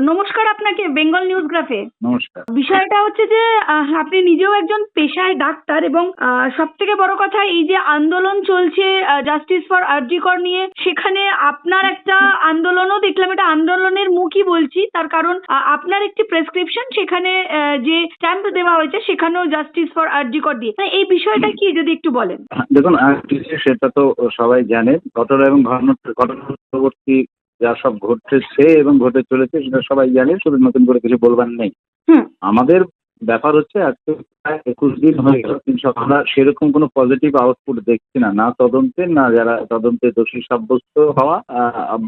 নমস্কার আপনাকে বেঙ্গল নিউজ গ্রাফে নমস্কার। বিষয়টা হচ্ছে যে আপনি নিজেও একজন পেশায় ডাক্তার এবং সব থেকে বড় কথা এই যে আন্দোলন চলছে জাস্টিস ফর আরজিকর নিয়ে সেখানে আপনার একটা আন্দোলনও দেখলাম এটা আন্দোলনের মুখই বলছি। তার কারণ আপনার একটি প্রেসক্রিপশন সেখানে যে স্ট্যাম্প দেওয়া হয়েছে সেখানেও জাস্টিস ফর আরজিকর দিয়ে। এই বিষয়টা কি যদি একটু বলেন? দেখুন সেটা তো সবাই জানে ঘটনা এবং ঘটনা পরবর্তী যা সব ঘটছে এবং ঘটে চলেছে সেটা সবাই জানে শুধু নতুন করে কিছু বলবার নেই। আমাদের ব্যাপার হচ্ছে আজকে প্রায় একুশ দিন হয়ে গেল কিন্তু আমরা সেরকম কোনো পজিটিভ আউটপুট দেখছি না না তদন্তে না যারা তদন্তে দোষী সাব্যস্ত হওয়া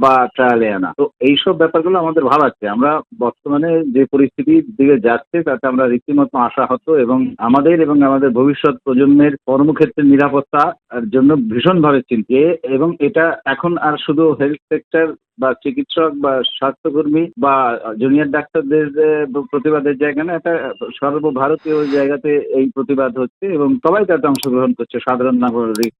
বা ট্রায়ালে আনা। তো এইসব ব্যাপারগুলো আমাদের ভাবাচ্ছে আমরা বর্তমানে যে পরিস্থিতির দিকে যাচ্ছে তাতে আমরা রীতিমতো আশাহত এবং আমাদের এবং আমাদের ভবিষ্যৎ প্রজন্মের কর্মক্ষেত্রের নিরাপত্তার জন্য ভীষণভাবে চিন্তিত। এবং এটা এখন আর শুধু হেলথ সেক্টর বা চিকিৎসক বা স্বাস্থ্যকর্মী বা জুনিয়র ডাক্তারদের প্রতিবাদের জায়গা না, এটা সর্বভারতীয় জায়গাতে এই প্রতিবাদ হচ্ছে এবং সবাই তাতে অংশগ্রহণ করছে, সাধারণ নাগরিক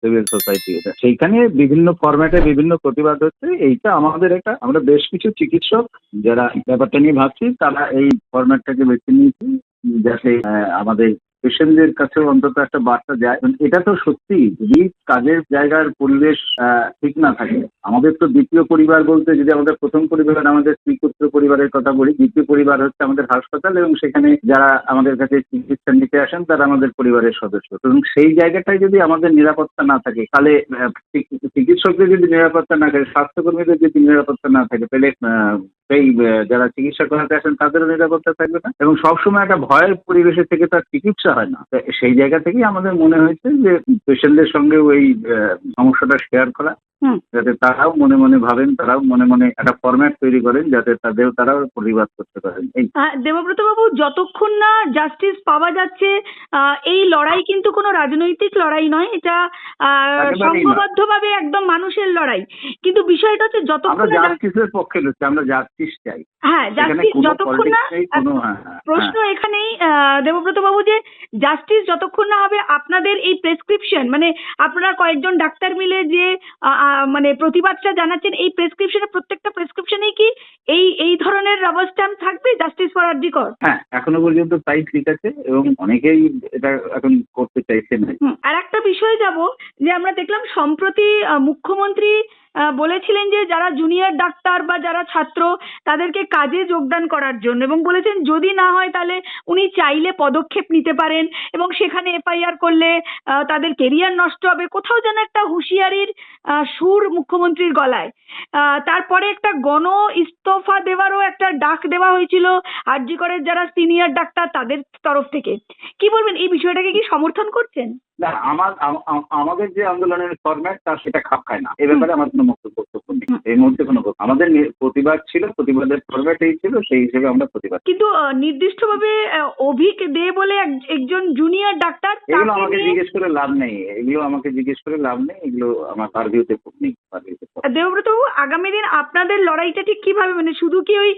সিভিল সোসাইটি এটা। সেইখানে বিভিন্ন ফরম্যাটে বিভিন্ন প্রতিবাদ হচ্ছে, এইটা আমাদের একটা, আমরা বেশ কিছু চিকিৎসক যারা ব্যাপারটা নিয়ে ভাবছি, তারা এই ফরম্যাটটাকে বেছে নিয়েছি, যাতে আমাদের পেশেন্টদের কাছেও অন্তত একটা বার্তা যায়। কারণ এটা তো সত্যি, যদি কাজের জায়গার পরিবেশ ঠিক না থাকে। আমাদের তো দ্বিতীয় পরিবার বলতে যদি আমাদের প্রথম পরিবার, আমাদের স্ত্রীপুত্র পরিবারের কথা বলি, দ্বিতীয় পরিবার হচ্ছে আমাদের হাসপাতাল এবং সেখানে যারা আমাদের কাছে চিকিৎসা নিতে আসেন, তারা আমাদের পরিবারের সদস্য। এবং সেই জায়গাটায় যদি আমাদের নিরাপত্তা না থাকে, তাহলে চিকিৎসকদের যদি নিরাপত্তা না থাকে, স্বাস্থ্যকর্মীদের যদি নিরাপত্তা না থাকে, তাহলে সেই যারা চিকিৎসা করাতে আসেন তাদেরও নিরাপত্তা থাকবে না। এবং সবসময় একটা ভয়ের পরিবেশে থেকে তার চিকিৎসা হয় না। সেই জায়গা থেকেই আমাদের মনে হয়েছে যে পেশেন্টদের সঙ্গে ওই সমস্যাটা শেয়ার করা। হুম। যাতে তারাও মনে মনে ভাবেন তারাও মনে মনে একটা ফরম্যাট তৈরি করেন যাতে তাদের তারাও প্রতিবাদ করতে পারেন। এই দেবব্রত বাবু যতক্ষণ না জাস্টিস পাওয়া যাচ্ছে এই লড়াই কিন্তু কোনো রাজনৈতিক লড়াই নয় এটা। সংঘবদ্ধভাবে একদম মানুষের লড়াই। কিন্তু বিষয়টা হচ্ছে যতক্ষণ না জাস্টিসের পক্ষে রয়েছে আমরা জাস্টিস চাই। হ্যাঁ জাস্টিস যতক্ষণ না হ্যাঁ হ্যাঁ, প্রশ্ন এখানেই দেবব্রত বাবু যে জাস্টিস যতক্ষণ না হবে আপনাদের এই প্রেসক্রিপশন মানে আপনারা কয়েকজন ডাক্তার মিলে যে মানে প্রতিবাদটা জানাচ্ছেন এই প্রেসক্রিপশনে প্রত্যেকটা প্রেসক্রিপশনেই কি এই এই ধরনের রাবার স্ট্যাম্প থাকবে? জাস্টিস ফর আরজিকর হ্যাঁ এখনও পর্যন্ত তাই ঠিক আছে এবং অনেকেই এটা এখন চাইছেন হুম, আর একটা বিষয়ে যাব যে আমরা দেখলাম সম্প্রতি মুখ্যমন্ত্রী বলেছিলেন যে যারা জুনিয়র ডাক্তার বা যারা ছাত্র তাদেরকে কাজে যোগদান করার জন্য এবং বলেছেন যদি না হয় তাহলে উনি চাইলে পদক্ষেপ নিতে পারেন এবং সেখানে এফআইআর করলে তাদের কেরিয়ার নষ্ট হবে। কোথাও যেন একটা হুঁশিয়ারির সুর মুখ্যমন্ত্রীর গলায়। তারপরে একটা গণ ইস্তফা দেওয়ারও একটা ডাক দেওয়া হয়েছিল। আরজি করের যারা সিনিয়র ডাক্তার তাদের তরফ থেকে। কি বলবেন? এই বিষয়টাকে কি সমর্থন করছেন না, আমার, আম- আম- আমাদের যে আন্দোলনের ফরম্যাট তার সেটা খাপ খায় না এ ব্যাপারে আমার কোনো বক্তব্য। এই মুহূর্তে কোনো আমাদের প্রতিবাদ ছিল প্রতিবাদের ফরম্যাট এই ছিল সেই হিসেবে আমরা প্রতিবাদ কিন্তু নির্দিষ্টভাবে অভিক দে বলে এক- একজন জুনিয়র ডাক্তার এগুলো আমাকে জিজ্ঞেস করে লাভ নেই। এগুলো আমাকে জিজ্ঞেস করে লাভ নেই। এগুলো আমার পারভিউতে নেই দেবব্রত আগামী দিন আপনাদের লড়াইটা ঠিক কীভাবে? মানে শুধু কি ওই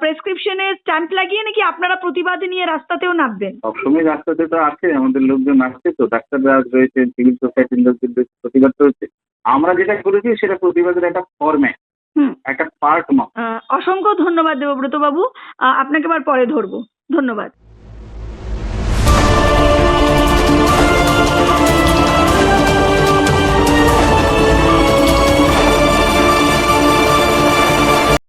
প্রেসক্রিপশনে স্ট্যাম্প লাগিয়ে নাকি আপনারা প্রতিবাদ নিয়ে রাস্তাতেও নামবেন? সবসময় রাস্তাতে তো আছে আমাদের লোকজন আসছে তো ডাক্তাররা রয়েছে সিভিল সোসাইটির লোকজন রয়েছে প্রতিবাদ তো হচ্ছে আমরা যেটা করেছি সেটা প্রতিবাদের একটা ফরম্যাট হুম। একটা পার্ট অসংখ্য ধন্যবাদ দেবব্রত বাবু আপনাকে আবার পরে ধরবো। ধন্যবাদ।